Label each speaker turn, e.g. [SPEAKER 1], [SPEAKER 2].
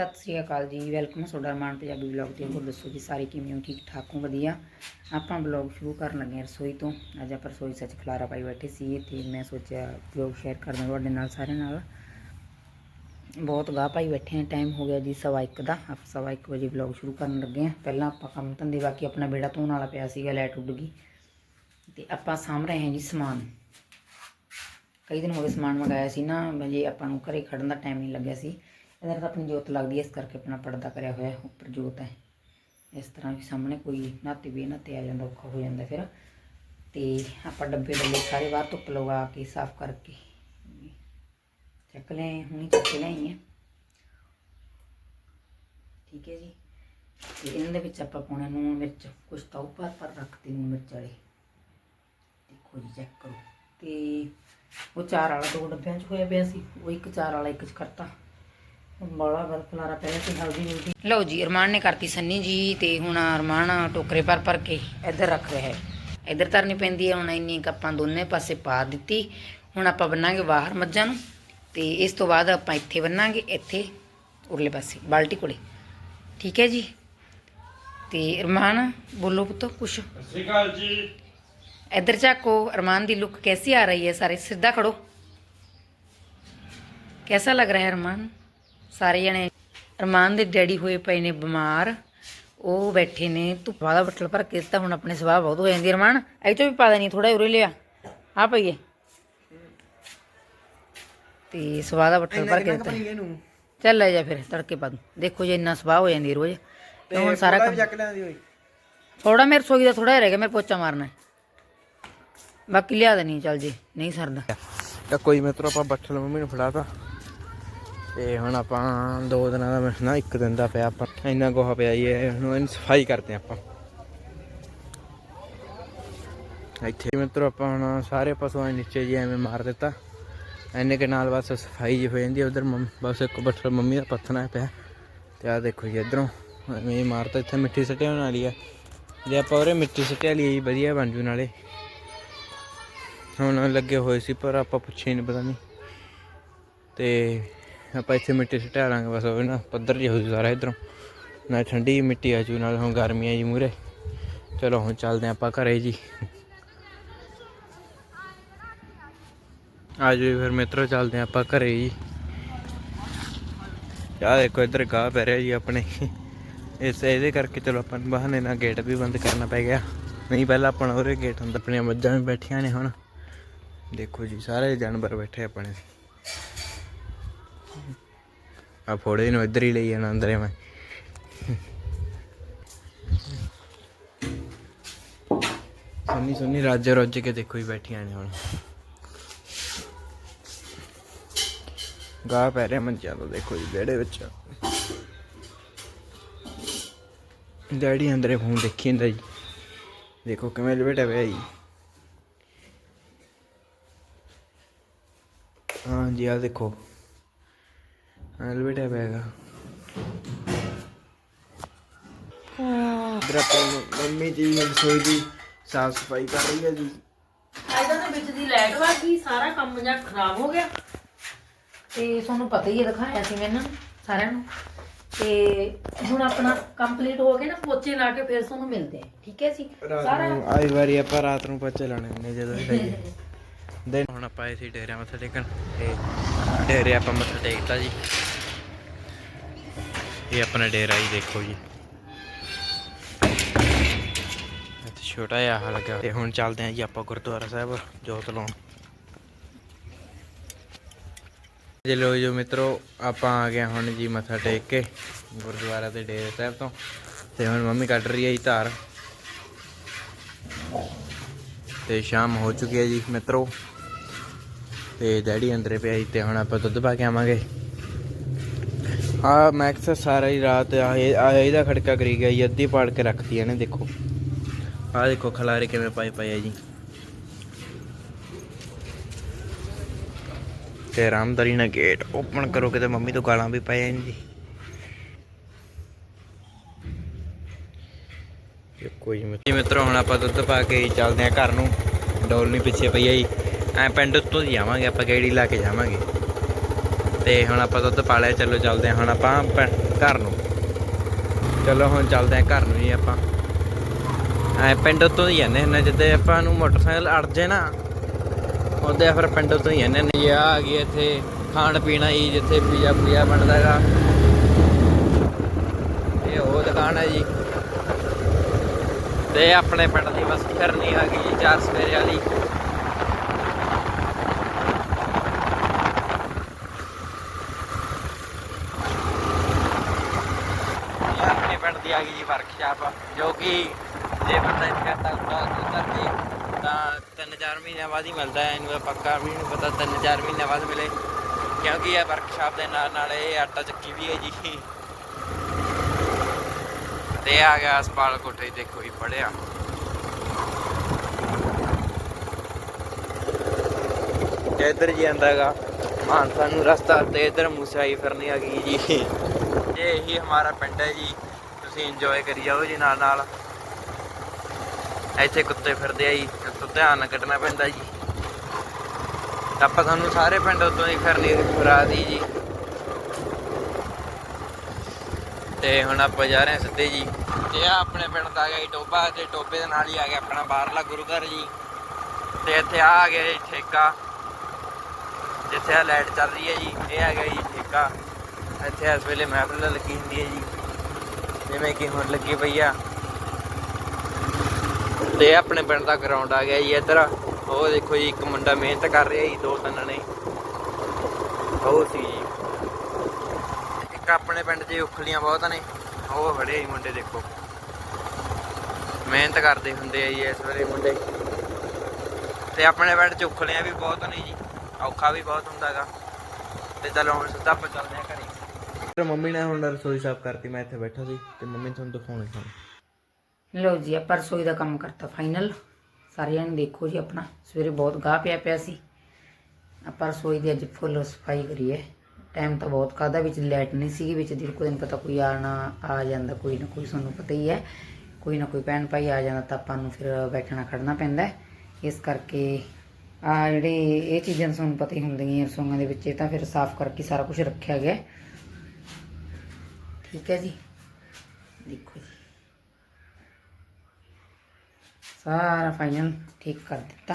[SPEAKER 1] ਸਤਿ ਸ੍ਰੀ ਅਕਾਲ ਜੀ ਵੈਲਕਮ ਤੁਹਾਡਾ ਰਮਾਨ ਪੰਜਾਬੀ ਵਲੌਗ ਤੇ। ਹੋਰ ਦੱਸੋ ਜੀ, ਸਾਰੇ ਕਿਵੇਂ ਹੋ? ਠੀਕ ਠਾਕ ਹੋ? ਵਧੀਆ। ਆਪਾਂ ਵਲੌਗ ਸ਼ੁਰੂ ਕਰਨ ਲੱਗੇ ਹਾਂ ਰਸੋਈ ਤੋਂ। ਅੱਜ ਆਪਾਂ ਰਸੋਈ ਸੱਚ ਖਲਾਰਾ ਪਾਈ ਬੈਠੇ ਸੀ ਤੇ ਮੈਂ ਸੋਚਿਆ ਵਲੌਗ ਸ਼ੇਅਰ ਕਰਦਾ ਤੁਹਾਡੇ ਨਾਲ, ਸਾਰਿਆਂ ਨਾਲ। ਬਹੁਤ ਗਾਹ ਪਾਈ ਬੈਠੇ ਹਾਂ ਟਾਈਮ ਹੋ ਗਿਆ ਜੀ ਸਵਾ ਇੱਕ ਦਾ। ਆਪਾਂ ਸਵਾ ਇੱਕ ਵਜੇ ਵਲੌਗ ਸ਼ੁਰੂ ਕਰਨ ਲੱਗੇ ਹਾਂ। ਪਹਿਲਾਂ ਆਪਾਂ ਕੰਮ ਧੰਦੇ ਬਾਕੀ ਆਪਣਾ ਬੇੜਾ ਧੋਣ ਵਾਲਾ ਪਿਆ ਸੀਗਾ ਲਾਈਟ ਉੱਡ ਗਈ। ਤੇ ਆਪਾਂ ਸਾਂਭ ਰਹੇ ਹਾਂ ਜੀ ਸਮਾਨ। ਕਈ ਦਿਨ ਹੋ ਗਏ ਸਮਾਨ ਮੰਗਾਇਆ ਸੀ ਨਾ, ਜੇ ਆਪਾਂ ਨੂੰ ਘਰੇ ਖੜਨ ਦਾ ਟਾਈਮ ਨਹੀਂ ਲੱਗਿਆ ਸੀ। ਇਧਰ ਤਾਂ ਆਪਣੀ ਜੋਤ ਲੱਗਦੀ ਹੈ, ਇਸ ਕਰਕੇ ਆਪਣਾ ਪਰਦਾ ਕਰਿਆ ਹੋਇਆ ਉੱਪਰ ਜੋਤ ਹੈ। ਇਸ ਤਰ੍ਹਾਂ ਵੀ ਸਾਹਮਣੇ ਕੋਈ ਨਾਤੇ ਵੀ ਨਾਤੇ ਆ ਜਾਂਦਾ, ਔਖਾ ਹੋ ਜਾਂਦਾ ਫਿਰ। ਤੇ ਆਪਾਂ ਡੱਬੇ ਡੱਬੇ ਸਾਰੇ ਬਾਹਰ ਧੁੱਪ ਲਗਾ ਕੇ, ਸਾਫ਼ ਕਰਕੇ ਚੱਕ ਲੈ ਹੁਣੀ ਚੱਕ ਕੇ ਹੈ। ਠੀਕ ਹੈ ਜੀ। ਤੇ ਇਹਨਾਂ ਦੇ ਵਿੱਚ ਆਪਾਂ ਪਾਉਣਾ ਨੂੰ ਮਿਰਚ, ਕੁਛ ਤਾਂ ਉੱਪਰ ਪਰ ਰੱਖਦੇ ਨੂੰ ਮਿਰਚ ਵਾਲੇ। ਦੇਖੋ ਜੀ ਚੈੱਕ ਕਰੋ। ਤੇ ਉਹ ਚਾਰ ਵਾਲਾ ਦੋ ਡੱਬਿਆਂ 'ਚ ਹੋਇਆ ਪਿਆ ਸੀ, ਉਹ ਇੱਕ ਚਾਰ ਵਾਲਾ ਇੱਕ 'ਚ ਕਰਤਾ। ਬੜਾ ਗਲ ਖਲਾਰਾ ਪਿਆ ਸੀ ਹਲਦੀ ਜੁਲਦੀ ਲਓ ਜੀ ਅਰਮਾਨ ਨੇ ਕਰਤੀ ਸੰਨੀ ਜੀ ਤੇ ਹੁਣ ਅਰਮਾਨ ਟੋਕਰੇ ਭਰ ਭਰ ਕੇ ਇੱਧਰ ਰੱਖ ਰਿਹਾ ਹੈ ਇੱਧਰ ਧਰਨੀ ਪੈਂਦੀ ਹੈ ਹੁਣ ਇੰਨੀ ਕੱਪਾਂ ਦੋਨੇ ਪਾਸੇ ਪਾ ਦਿੱਤੀ ਹੁਣ ਆਪਾਂ ਬੰਨਾਂਗੇ ਬਾਹਰ ਮੱਝਾਂ ਨੂੰ ਤੇ ਇਸ ਤੋਂ ਬਾਅਦ ਆਪਾਂ ਇੱਥੇ ਬੰਨਾਂਗੇ ਇੱਥੇ ਉਰਲੇ ਪਾਸੇ ਬਾਲਟੀ ਕੋਲੇ ਠੀਕ ਹੈ ਜੀ ਤੇ ਅਰਮਾਨ ਬੋਲੋ ਪੁੱਤ ਕੁਛ
[SPEAKER 2] ਸ੍ਰੀਕਾਲ ਜੀ
[SPEAKER 1] ਇੱਧਰ ਝਾਕੋ ਅਰਮਾਨ ਦੀ ਲੁੱਕ कैसी आ रही है सारे सीधा खड़ो कैसा लग रहा है अरमान ਸਾਰੇ ਜਣੇ ਅਰਮਾਨ ਦੇ ਡੈਡੀ ਹੋਏ ਪਏ ਨੇ ਬਿਮਾਰ। ਉਹ ਬੈਠੇ ਨੇ ਧੁੱਪ ਵਾਲਾ ਬੱਟਲ ਭਰ ਕੇ ਦਿੱਤਾ ਹੁਣ ਆਪਣੇ ਸਵਾਹ ਬਹੁਤ ਹੋ ਜਾਂਦੀ ਅਰਮਾਨ। ਇਹ ਚੋਂ ਵੀ ਪਾ ਦੇਣੀ ਥੋੜਾ ਉਰੇ ਲਿਆ। ਆ ਪਈਏ। ਤੇ ਸਵਾਹ ਦਾ ਬੱਟਲ ਭਰ ਕੇ ਦਿੱਤਾ। ਚੱਲ ਲੈ ਜਾ ਫਿਰ ਤੜਕੇ ਪਾ ਦੂੰ। ਦੇਖੋ ਜੇ ਇੰਨਾ ਸਵਾਹ ਹੋ ਜਾਂਦੀ ਰੋਜ਼। ਤੇ ਹੁਣ ਸਾਰਾ ਕੰਮ
[SPEAKER 2] ਚੱਕ ਲਿਆਂਦੀ ਹੋਈ।
[SPEAKER 1] ਥੋੜਾ ਮੇਰੇ ਰਸੋਈ ਦਾ ਥੋੜਾ ਰਹਿ ਗਿਆ ਮੈਂ ਪੋਚਾ ਮਾਰਨਾ। ਬਾਕੀ ਲਿਆ ਦੇਣੀ ਚੱਲ ਜੀ ਨਹੀਂ ਸਰਦਾ।
[SPEAKER 2] ਤਾਂ ਕੋਈ ਮਿੱਤਰੋ ਆਪਾਂ ਬੱਠਲ ਮੰਮੀ ਨੂੰ ਫੜਾਤਾ। ਤੇ ਹੁਣ ਆਪਾਂ ਦੋ ਦਿਨਾਂ ਦਾ ਨਾ ਇੱਕ ਦਿਨ ਦਾ ਪਿਆ ਆਪਾਂ। ਇੰਨਾ ਗੋਹਾ ਪਿਆ ਹੀ ਹੈ ਹੁਣ ਇਹਨੂੰ ਸਫ਼ਾਈ ਕਰਦੇ ਹਾਂ ਆਪਾਂ। ਇੱਥੇ ਮਿੱਤਰੋ ਆਪਾਂ ਹੁਣ ਸਾਰੇ ਪਸ਼ੂਆਂ ਨੀਚੇ ਜੀ ਐਵੇਂ ਮਾਰ ਦਿੱਤਾ। ਐਨੇ ਕੇ ਨਾਲ ਬਸ ਸਫ਼ਾਈ ਜੀ ਹੋ ਜਾਂਦੀ ਹੈ ਉਧਰ ਬਸ ਇੱਕ ਬੱਠਲ ਮੰਮੀ ਦਾ ਪੱਥਣਾ ਪਿਆ। ਤੇ ਆ ਦੇਖੋ ਜੀ ਇਧਰੋਂ, ਐਵੇਂ ਹੀ ਮਾਰਤਾ, ਇੱਥੇ ਮਿੱਟੀ ਸਟਿਆਉਣ ਵਾਲੀ ਆ। ਜੇ ਆਪਾਂ ਉਰੇ ਮਿੱਟੀ ਸਟਿਆ ਲਈ ਵਧੀਆ ਬਣ ਜੂ ਨਾਲੇ। ਹੁਣ ਲੱਗੇ ਹੋਏ ਸੀ, ਪਰ ਆਪਾਂ ਪੁੱਛੇ ਨਹੀਂ, ਪਤਾ ਨਹੀਂ। ਤੇ ਆਪਾਂ ਇੱਥੇ ਮਿੱਟੀ ਸਟਿਆ ਲਾਂਗੇ ਬਸ ਉਹ ਨਾ ਪੱਧਰ ਜਿਹਾ ਹੋ ਜੂ ਸਾਰਾ ਇਧਰੋਂ। ਨਾ ਠੰਡੀ ਮਿੱਟੀ ਆ ਜੂ, ਨਾਲ ਹੁਣ ਗਰਮੀਆਂ ਜੀ ਮੂਰੇ ਚਲੋ, ਹੁਣ ਚੱਲਦੇ ਹਾਂ ਆਪਾਂ ਘਰੇ ਜੀ। ਆ ਜਾਓ ਫਿਰ ਮਿੱਤਰੋ, ਚੱਲਦੇ ਹਾਂ ਆਪਾਂ ਘਰੇ ਜੀ। ਆ ਦੇਖੋ, ਇੱਧਰ ਗਾਹ ਪੈ ਰਿਹਾ ਜੀ ਆਪਣੇ। ਇਸ, ਇਹਦੇ ਕਰਕੇ ਚਲੋ ਆਪਾਂ ਨੂੰ ਬਹਾਨੇ ਨਾਲ ਗੇਟ ਵੀ ਬੰਦ ਕਰਨਾ ਪੈ ਗਿਆ। ਨਹੀਂ, ਪਹਿਲਾਂ ਆਪਣਾ ਉਰੇ ਗੇਟ ਹੁੰਦਾ ਆਪਣੀਆਂ ਮੱਝਾਂ ਵੀ ਬੈਠੀਆਂ ਨੇ ਹੁਣ। ਦੇਖੋ ਜੀ, ਸਾਰੇ ਜਾਨਵਰ ਬੈਠੇ ਆਪਣੇ। ਆ ਫੋੜੇ ਨੂੰ ਇੱਧਰ ਹੀ ਲਈ ਜਾਣਾ ਅੰਦਰੇ ਮੈਂ ਸੁਣੀ ਸੁਣੀ ਰਾਜੇ ਰੋਜ ਕੇ ਦੇਖੋ ਹੀ ਬੈਠੀਆਂ ਨੇ ਹੁਣ ਗਾਹ ਪੈ ਰਿਹਾ ਮੰਜਾ ਤੋਂ ਦੇਖੋ ਜੀ ਵਿਹੜੇ ਵਿੱਚ ਡੈਡੀ ਅੰਦਰੇ ਫੋਨ ਦੇਖੀ ਜਾਂਦਾ ਜੀ ਦੇਖੋ ਕਿਵੇਂ ਲਪੇਟਿਆ ਪਿਆ ਜੀ ਹਾਂ ਜੀ ਆ ਦੇਖੋ ਹਾਂ ਲਪੇਟਿਆ ਪਿਆ ਹੈਗਾ। ਇਧਰ ਆਪਣੀ ਮੰਮੀ ਜੀ ਰਸੋਈ ਦੀ ਸਾਫ਼ ਸਫ਼ਾਈ ਕਰ ਰਹੀ ਹੈ ਜੀ।
[SPEAKER 1] ਇਹਦਾ ਦੇ ਵਿੱਚ ਦੀ ਲਾਈਟ ਵੱਗ ਗਈ ਸਾਰਾ ਕੰਮ ਜਾਂ ਖਰਾਬ ਹੋ ਗਿਆ। ਤੇ ਤੁਹਾਨੂੰ ਪਤਾ ਹੀ ਹੈ ਦਿਖਾਇਆ ਸੀ ਮੈਨੂੰ ਸਾਰਿਆਂ ਨੂੰ। ਤੇ ਹੁਣ ਆਪਣਾ ਕੰਪਲੀਟ ਹੋ ਕੇ ਨਾ ਪੋਚੇ ਲਾ ਕੇ ਫਿਰ ਤੁਹਾਨੂੰ ਮਿਲਦੇ ਆ ਠੀਕ ਹੈ ਜੀ? ਸਾਰਾ
[SPEAKER 2] ਨੂੰ ਆਈ ਵਾਰੀ ਆਪਾਂ ਰਾਤ ਨੂੰ ਪੱਚੇ ਲਾਣੇ ਹੁੰਦੇ ਜਦੋਂ ਵੀ ਜਾਈਏ ਦਿਨ ਹੁਣ ਆਪਾਂ ਆਏ ਸੀ ਡੇਰਿਆਂ ਮੱਥਾ ਟੇਕਣ ਤੇ ਡੇਰੇ ਆਪਾਂ ਮੱਥਾ ਟੇਕਤਾ ਜੀ। ਇਹ ਆਪਣਾ ਡੇਰਾ ਹੀ ਦੇਖੋ ਜੀ। ਇੱਥੇ ਛੋਟਾ ਜਿਹਾ ਹਾਲ ਲੱਗਾ। ਤੇ ਹੁਣ ਚੱਲਦੇ ਆਂ ਜੀ ਆਪਾਂ ਗੁਰਦੁਆਰਾ ਸਾਹਿਬ, ਜੋਤ ਲਾਉਣ। ਜੀ ਲੋ ਜੋ ਮਿੱਤਰੋ, ਆਪਾਂ ਆ ਗਏ ਹੁਣ ਜੀ ਮੱਥਾ ਟੇਕ ਕੇ ਗੁਰਦੁਆਰਾ ਤੇ ਡੇਰੇ ਸਾਹਿਬ ਤੋਂ। ਤੇ ਹੁਣ ਮੰਮੀ ਕੱਢ ਰਹੀ ਹੈ ਜੀ ਧਾਰ। ਤੇ ਸ਼ਾਮ ਹੋ ਚੁੱਕੀ ਹੈ ਜੀ ਮਿੱਤਰੋ। ਤੇ ਡੈਡੀ ਅੰਦਰੇ ਪਿਆ ਜੀ, ਤੇ ਹੁਣ ਆਪਾਂ ਦੁੱਧ ਪਾ ਕੇ ਆਵਾਂਗੇ। ਆ ਮੈਕਸ ਸਾਰਾ ਹੀ ਰਾਤ ਆ ਇਹਦਾ ਖੜਕਾ ਕਰੀ ਗਿਆ ਜੀ, ਅੱਧੀ ਪਾੜ ਕੇ ਰੱਖਤੀ ਇਹਨੇ, ਦੇਖੋ। ਆ ਦੇਖੋ ਖਲਾਰੇ ਕਿਵੇਂ ਪਾਏ ਪਏ ਆ ਜੀ। ਤੇ ਆਰਾਮਦਾਰੀ ਨਾਲ ਗੇਟ ਓਪਨ ਕਰੋ, ਕਿਤੇ ਮੰਮੀ ਤੋਂ ਗਾਲਾਂ ਵੀ ਪਏ ਜੀ। ਇਹ ਕੋਈ ਮਿੱਤਰ ਮਿੱਤਰੋ, ਹੁਣ ਆਪਾਂ ਦੁੱਧ ਪਾ ਕੇ ਚੱਲਦੇ ਆ ਘਰ ਨੂੰ। ਡੋਲ ਨਹੀਂ ਪਿੱਛੇ ਪਈ ਆ ਜੀ। ਐ ਪਿੰਡ ਉੱਤੋਂ ਦੀ ਜਾਵਾਂਗੇ, ਆਪਾਂ ਗੇੜੀ ਲਾ ਕੇ ਜਾਵਾਂਗੇ? ਤੇ ਹੁਣ ਆਪਾਂ ਦੁੱਧ ਪਾ ਲਿਆ, ਚਲੋ ਚੱਲਦੇ ਹਾਂ ਹੁਣ ਆਪਾਂ ਪਿੰ- ਘਰ ਨੂੰ। ਚਲੋ ਹੁਣ ਚੱਲਦੇ ਹਾਂ ਘਰ ਨੂੰ ਜੀ ਆਪਾਂ। ਐ ਪਿੰਡ ਤੋਂ ਹੀ ਜਾਂਦੇ ਹੁੰਦੇ ਜਿੱਦੇ ਆਪਾਂ ਨੂੰ ਮੋਟਰਸਾਈਕਲ ਅੜ ਜੇ ਨਾ, ਉਹਦੇ ਫਿਰ ਪਿੰਡ ਤੋਂ ਹੀ ਜਾਂਦੇ ਨੇ ਜੀ ਆਹ ਆ ਗਈ ਇੱਥੇ ਖਾਣ ਪੀਣਾ ਜੀ ਜਿੱਥੇ ਪੀਜ਼ਾ ਪੀਜ਼ਾ ਬਣਦਾ ਹੈਗਾ ਇਹ ਉਹ ਦੁਕਾਨ ਹੈ ਜੀ। ਤੇ ਆਪਣੇ ਪਿੰਡ ਦੀ ਬਸ ਫਿਰਨੀ ਆ ਗਈ ਜੀ, ਚਾਰ ਸਵੇਰੇ ਵਾਲੀ ਇਹ ਆਪਣੇ ਆ ਗਈ ਜੀ ਵਰਕਸ਼ਾਪ ਜੋ ਕਿ ਜੇ ਬੰਦਾ ਇੱਥੇ ਕਰਦਾ ਹੁੰਦਾ ਤਾਂ 3-4 ਮਹੀਨਿਆਂ ਬਾਅਦ ਹੀ ਮਿਲਦਾ ਹੈ। ਇਹਨੂੰ ਪੱਕਾ ਵੀ ਨਹੀਂ ਪਤਾ 3-4 ਮਹੀਨਿਆਂ ਬਾਅਦ ਮਿਲੇ। ਕਿਉਂਕਿ ਇਹ ਵਰਕਸ਼ਾਪ ਦੇ ਨਾਲ ਨਾਲ ਇਹ ਆਟਾ ਚੱਕੀ ਵੀ ਹੈ ਜੀ। ਤੇ ਆ ਗਿਆ ਹਸਪਾਲ ਕੋਠੇ ਦੇਖੋ ਜੀ ਪੜਿਆ ਇੱਧਰ ਜੀ ਆਂਦਾ ਹੈਗਾ, ਮਾਨਸਾ ਨੂੰ ਰਸਤਾ, ਤੇ ਇੱਧਰ ਮੂਸਾਈ ਫਿਰਨੀ ਆ ਗਈ ਜੀ। ਇਹ ਇਹੀ ਹਮਾਰਾ ਪਿੰਡ ਹੈ ਜੀ। ਤੁਸੀਂ ਇੰਜੋਏ ਕਰੀ ਜਾਓ ਜੀ ਨਾਲ ਨਾਲ। ਇੱਥੇ ਕੁੱਤੇ ਫਿਰਦੇ ਆ ਜੀ ਤੋਂ ਧਿਆਨ ਕੱਢਣਾ ਪੈਂਦਾ ਜੀ। ਆਪਾਂ ਤੁਹਾਨੂੰ ਸਾਰੇ ਪਿੰਡ ਉਦੋਂ ਹੀ ਫਿਰਨੀ ਫਰਾ ਦੀ ਜੀ। ਤੇ ਹੁਣ ਆਪਾਂ ਜਾ ਰਹੇ ਹਾਂ ਸਿੱਧੇ ਜੀ। ਤੇ ਆ ਆਪਣੇ ਪਿੰਡ ਦਾ ਆ ਗਿਆ ਜੀ ਟੋਬਾ ਤੇ ਟੋਬੇ ਦੇ ਨਾਲ ਹੀ ਆ ਗਿਆ ਆਪਣਾ ਬਾਹਰਲਾ ਗੁਰੂ ਘਰ ਜੀ। ਤੇ ਇੱਥੇ ਆ ਆ ਗਿਆ ਜੀ ਠੇਕਾ। ਜਿੱਥੇ ਆ ਲਾਈਟ ਚੱਲ ਰਹੀ ਹੈ ਜੀ, ਇਹ ਆ ਗਿਆ ਜੀ ਠੇਕਾ। ਇੱਥੇ ਇਸ ਵੇਲੇ ਮਹਿਫਲ ਲੱਗੀ ਹੁੰਦੀ ਹੈ ਜੀ। ਜਿਵੇਂ ਕਿ ਹੁਣ ਲੱਗੀ ਪਈ ਆ। ਤੇ ਆਪਣੇ ਪਿੰਡ ਦਾ ਗਰਾਊਂਡ ਆ ਗਿਆ ਜੀ ਇੱਧਰ। ਉਹ ਦੇਖੋ ਜੀ, ਇੱਕ ਮੁੰਡਾ ਮਿਹਨਤ ਕਰ ਰਿਹਾ ਜੀ, ਦੋ ਤਿੰਨ ਨੇ ਉਹ ਸੀ ਜੀ। ਇੱਕ ਆਪਣੇ ਪਿੰਡ 'ਚ ਉਖਲੀਆਂ ਬਹੁਤ ਨੇ। ਉਹ ਖੜੇ ਜੀ ਮੁੰਡੇ ਦੇਖੋ। ਮਿਹਨਤ ਕਰਦੇ ਹੁੰਦੇ ਆ ਜੀ ਇਸ ਵੇਲੇ ਮੁੰਡੇ। ਤੇ ਆਪਣੇ ਪਿੰਡ 'ਚ ਉਖਲੀਆਂ ਵੀ ਬਹੁਤ ਨੇ ਜੀ। ਔਖਾ ਵੀ ਬਹੁਤ ਹੁੰਦਾ ਹੈਗਾ। ਤੇ ਚਲੋ ਹੁਣ ਸਿੱਧਾ ਆਪਾਂ ਚੱਲਦੇ ਆ ਘਰੇ। ਮੰਮੀ ਨੇ ਹੁਣ ਰਸੋਈ ਸਾਫ਼ ਕਰਤੀ, ਮੈਂ ਇੱਥੇ ਬੈਠਾ ਸੀ ਤੇ ਮੰਮੀ ਤੁਹਾਨੂੰ ਦਿਖਾਉਣਾ ਸੀ
[SPEAKER 1] ਲਓ ਜੀ, ਆਪਾਂ ਰਸੋਈ ਦਾ ਕੰਮ ਕਰਤਾ ਫਾਈਨਲ ਸਾਰਿਆਂ ਨੇ ਦੇਖੋ ਜੀ ਆਪਣਾ, ਸਵੇਰੇ ਬਹੁਤ ਗਾਹ ਪਿਆ ਪਿਆ ਸੀ। ਆਪਾਂ ਰਸੋਈ ਦੀ ਅੱਜ ਫੁੱਲ ਸਫ਼ਾਈ ਕਰੀ ਟਾਈਮ ਤਾਂ ਬਹੁਤ ਕਾਦਾ ਵਿੱਚ ਲਾਈਟ ਨਹੀਂ ਸੀਗੀ, ਵਿੱਚ ਦੀ ਕੋਈ ਦਿਨ ਪਤਾ ਕੋਈ ਆਣਾ, ਆ ਜਾਂਦਾ, ਕੋਈ ਨਾ ਕੋਈ ਤੁਹਾਨੂੰ ਪਤਾ ਹੀ ਹੈ। ਕੋਈ ਨਾ ਕੋਈ ਭੈਣ ਭਾਈ ਆ ਜਾਂਦਾ ਤਾਂ ਆਪਾਂ ਨੂੰ ਫਿਰ ਬੈਠਣਾ, ਖੜਨਾ ਪੈਂਦਾ ਇਸ ਕਰਕੇ ਆ ਜਿਹੜੇ ਇਹ ਚੀਜ਼ਾਂ ਤੁਹਾਨੂੰ ਪਤਾ ਹੀ ਹੁੰਦੀਆਂ, ਰਸੋਈਆਂ ਦੇ ਵਿੱਚ ਇਹ ਤਾਂ ਫਿਰ ਸਾਫ਼ ਕਰਕੇ ਸਾਰਾ ਕੁਝ ਰੱਖਿਆ ਗਿਆ ਠੀਕ ਹੈ ਜੀ। ਦੇਖੋ ਜੀ। ਸਾਰਾ ਫਾਈਨਲ ਠੀਕ ਕਰ ਦਿੱਤਾ।